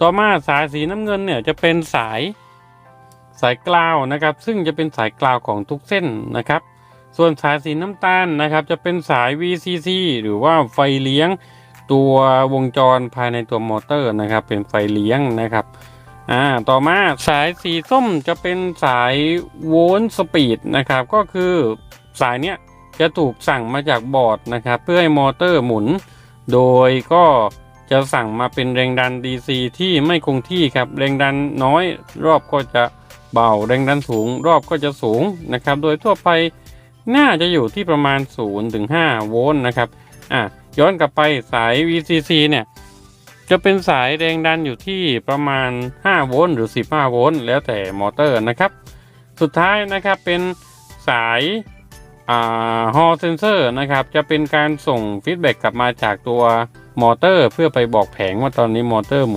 ต่อมาสายสีน้ำเงินเนี่ยจะเป็นสายสายกลาวนะครับ ซึ่งจะเป็นสายกลาวของทุกเส้นนะครับ ส่วนสายสีน้ำตาลนะครับ จะเป็นสาย VCC หรือว่าไฟเลี้ยงตัววงจรภายในตัวมอเตอร์นะครับ เป็นไฟเลี้ยงนะครับอ่าต่อมาสายสีส้มจะเป็นสายโวลต์สปีดนะครับ ก็คือสายเนี้ยจะถูกสั่งมาจากบอร์ดนะครับ เพื่อให้มอเตอร์หมุน โดยก็ จะสั่งมาเป็นแรงดัน DC ที่ไม่คงที่ครับแรงดันน้อยรอบก็จะเบาแรงดันสูงรอบก็จะสูงนะครับ โดยทั่วไปน่าจะอยู่ที่ประมาณ 0 ถึง 5 โวลต์นะครับอะย้อนกลับไปสาย VCC เนี่ยจะเป็นสายแรงดันอยู่ที่ประมาณ 5 โวลต์หรือ 15 โวลต์แล้วแต่มอเตอร์นะครับ สุดท้ายนะครับเป็นสายฮอเซนเซอร์นะครับจะเป็นการส่งฟีดแบ็กกลับมาจากตัว มอเตอร์เพื่อไปบอกแผงว่าตอนนี้มอเตอร์หมุน